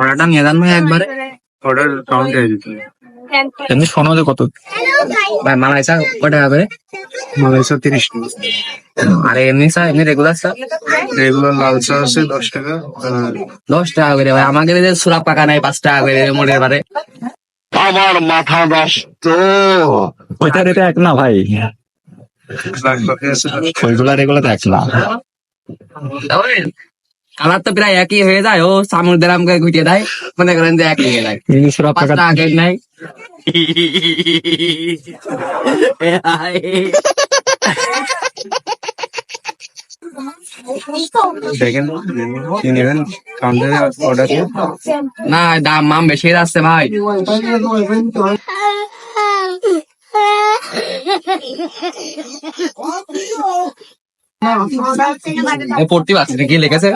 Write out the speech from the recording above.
অর্ডারটা নিয়ে যান একবারে। অর্ডার কাউন্ট হয়ে যেত এমনি সোনাতে কত। ভাই মালাই চা কয় টাকা করে? মালাইসা তিরিশ টাকা। আর এমনি চা এমনি রেগুলার চা? রেগুলার লাল চা আছে দশ টাকা দশ টাকা করে ভাই। আমাকে যে সুরা পাকা নাই পাঁচ টাকা করে মোটের বারে ওইটা রেটে এক না ভাই। ওইগুলা রেগুলা তো এক না। কালার তো প্রায় একই হয়ে যায় ও সামুর দ্বারা আমাকে ঘুটিয়ে দেয় মনে করেন যে একই হয়ে যায়। কিন্তু সুরা পাঁচ টাকা টাকা কেক নাই না দাম মাম বেশি যাচ্ছে ভাই। পড়তে পারছি কি লিখেছে?